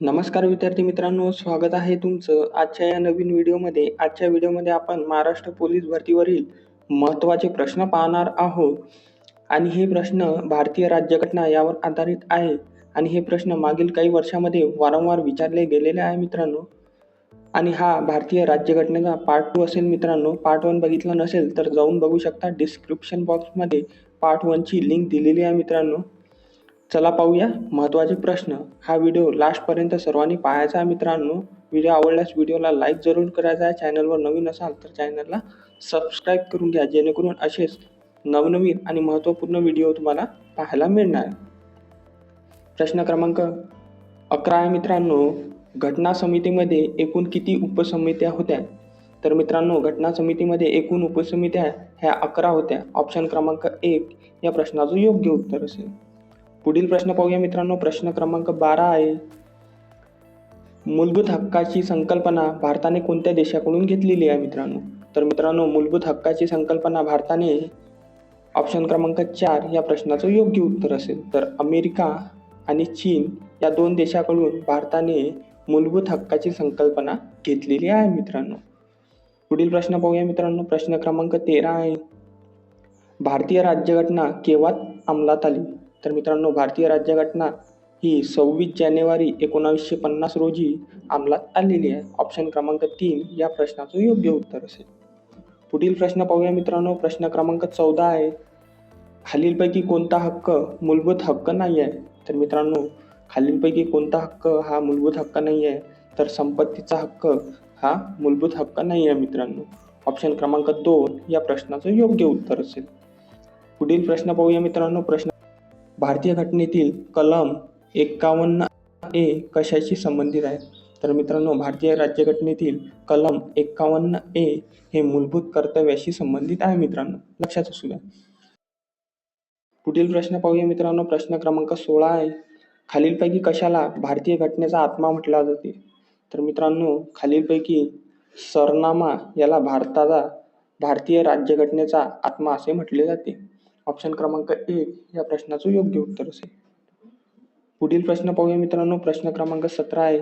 नमस्कार विद्यार्थी मित्रांनो स्वागत आहे तुमचं आजच्या या नवीन व्हिडिओमध्ये. आजच्या व्हिडिओमध्ये आपण महाराष्ट्र पोलीस भरतीवरील महत्त्वाचे प्रश्न पाहणार आहोत. आणि हे प्रश्न भारतीय राज्यघटना यावर आधारित आहे. आणि हे प्रश्न मागील काही वर्षामध्ये वारंवार विचारले गेलेले आहे मित्रांनो. आणि हा भारतीय राज्यघटनेचा पार्ट टू असेल मित्रांनो. पार्ट वन बघितला नसेल तर जाऊन बघू शकता डिस्क्रिप्शन बॉक्समध्ये पार्ट वनची लिंक दिलेली आहे मित्रांनो. चला पाहूया महत्त्वाचे प्रश्न. हा व्हिडिओ लास्टपर्यंत सर्वांनी पाहायचा आहे मित्रांनो. व्हिडिओ आवडल्यास व्हिडिओला लाईक जरूर करायचा आहे चॅनलवर नवीन असाल तर चॅनलला सबस्क्राईब करून घ्या. जेणेकरून असेच नवनवीन आणि महत्त्वपूर्ण व्हिडिओ तुम्हाला पाहायला मिळणार. प्रश्न क्रमांक अकरा मित्रांनो. घटना समितीमध्ये एकूण किती उपसमित्या होत्या? तर मित्रांनो घटना समितीमध्ये एकूण उपसमित्या ह्या अकरा होत्या. ऑप्शन क्रमांक एक या प्रश्नाचं योग्य उत्तर असेल. पुढील प्रश्न पाहूया मित्रांनो. प्रश्न क्रमांक बारा आहे. मूलभूत हक्काची संकल्पना भारताने कोणत्या देशाकडून घेतलेली आहे मित्रांनो? तर मित्रांनो मूलभूत हक्काची संकल्पना भारताने ऑप्शन क्रमांक चार या प्रश्नाचं योग्य उत्तर असेल. तर अमेरिका आणि चीन या दोन देशाकडून भारताने मूलभूत हक्काची संकल्पना घेतलेली आहे मित्रांनो. पुढील प्रश्न पाहूया मित्रांनो. प्रश्न क्रमांक तेरा आहे. भारतीय राज्यघटना केव्हा अंमलात आली? तर मित्रांनो भारतीय राज्यघटना ही सव्वीस जानेवारी एकोणावीसशे पन्नास रोजी अंमलात आलेली आहे. ऑप्शन क्रमांक तीन या प्रश्नाचं योग्य उत्तर असेल. पुढील प्रश्न पाहूया मित्रांनो. प्रश्न क्रमांक चौदा आहे. खालीलपैकी कोणता हक्क मूलभूत हक्क नाही आहे? तर मित्रांनो खालीलपैकी कोणता हक्क हा मूलभूत हक्क नाही आहे? तर संपत्तीचा हक्क हा मूलभूत हक्क नाही आहे मित्रांनो. ऑप्शन क्रमांक दोन या प्रश्नाचं योग्य उत्तर असेल. पुढील प्रश्न पाहूया मित्रांनो. प्रश्न भारतीय घटनेतील कलम एक्कावन्न ए कशाशी संबंधित आहे? तर मित्रांनो भारतीय राज्यघटनेतील कलम एक्कावन्न ए हे मूलभूत कर्तव्याशी संबंधित आहे मित्रांनो. लक्षात असू द्या. पुढील प्रश्न पाहूया मित्रांनो. प्रश्न क्रमांक सोळा आहे. खालीलपैकी कशाला भारतीय घटनेचा आत्मा म्हटला जाते? तर मित्रांनो खालीलपैकी सरनामा याला भारताचा भारतीय राज्यघटनेचा आत्मा असे म्हटले जाते. ऑप्शन क्रमांक एक या प्रश्नाचं योग्य उत्तर असेल. पुढील प्रश्न पाहूया मित्रांनो. प्रश्न क्रमांक सतरा आहे.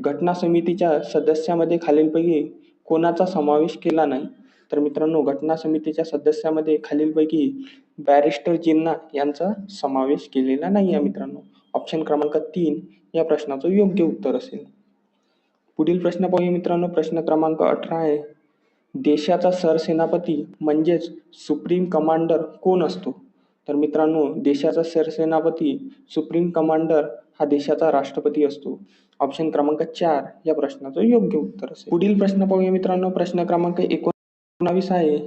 घटना समितीच्या सदस्यामध्ये खालीलपैकी कोणाचा समावेश केला नाही? तर मित्रांनो घटना समितीच्या सदस्यामध्ये खालीलपैकी बॅरिस्टर जिन्ना यांचा समावेश केलेला नाही आहे मित्रांनो. ऑप्शन क्रमांक तीन या प्रश्नाचं योग्य उत्तर असेल. पुढील प्रश्न पाहूया मित्रांनो. प्रश्न क्रमांक अठरा आहे. देशाचा सरसेनापती म्हणजेच सुप्रीम कमांडर कोण असतो? तर मित्रांनो देशाचा सरसेनापती सुप्रीम कमांडर हा देशाचा राष्ट्रपती असतो. ऑप्शन क्रमांक चार या प्रश्नाचं योग्य उत्तर असेल. पुढील प्रश्न पाहूया मित्रांनो. प्रश्न क्रमांक एकोणावीस आहे.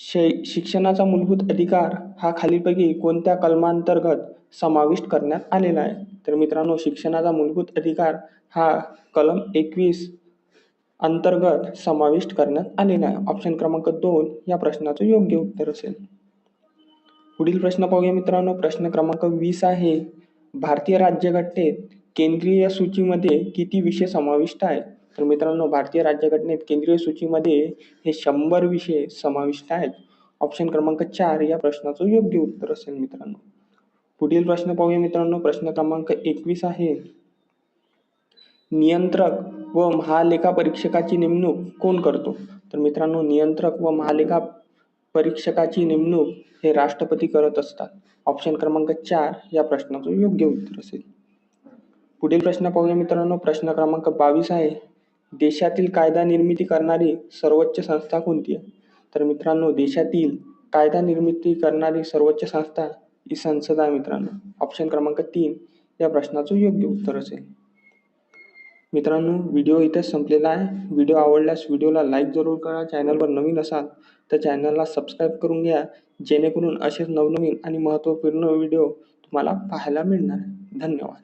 शै शिक्षणाचा मूलभूत अधिकार हा खालीलपैकी कोणत्या कलमांतर्गत समाविष्ट करण्यात आलेला आहे? तर मित्रांनो शिक्षणाचा मूलभूत अधिकार हा कलम एकवीस अंतर्गत समाविष्ट करण्यात आलेला आहे ऑप्शन क्रमांक दोन या प्रश्नाचं योग्य उत्तर असेल. पुढील प्रश्न पाहूया मित्रांनो. प्रश्न क्रमांक वीस आहे. भारतीय राज्यघटनेत केंद्रीय सूचीमध्ये किती विषय समाविष्ट आहे तर मित्रांनो भारतीय राज्यघटनेत केंद्रीय सूचीमध्ये हे शंभर विषय समाविष्ट आहेत. ऑप्शन क्रमांक चार या प्रश्नाचं योग्य उत्तर असेल मित्रांनो. पुढील प्रश्न पाहूया मित्रांनो. प्रश्न क्रमांक एकवीस आहे. नियंत्रक व महालेखा परीक्षकाची नेमणूक कोण करतो? तर मित्रांनो नियंत्रक व महालेखा परीक्षकाची नेमणूक हे राष्ट्रपती करत असतात. ऑप्शन क्रमांक चार या प्रश्नाचं योग्य उत्तर असेल. पुढील प्रश्न पाहूया मित्रांनो. प्रश्न क्रमांक बावीस आहे. देशातील कायदा निर्मिती करणारी सर्वोच्च संस्था कोणती आहे? तर मित्रांनो देशातील कायदा निर्मिती करणारी सर्वोच्च संस्था ही संसद आहे मित्रांनो. ऑप्शन क्रमांक तीन या प्रश्नाचं योग्य उत्तर असेल. मित्रांनो व्हिडिओ इथेच संपलेला आहे. व्हिडिओ आवडल्यास व्हिडिओला लाईक जरूर करा. चॅनलवर नवीन असाल तर चॅनलला सबस्क्राईब करून घ्या. जेणेकरून असेच नवनवीन आणि महत्त्वपूर्ण व्हिडिओ तुम्हाला पाहायला मिळणार. धन्यवाद.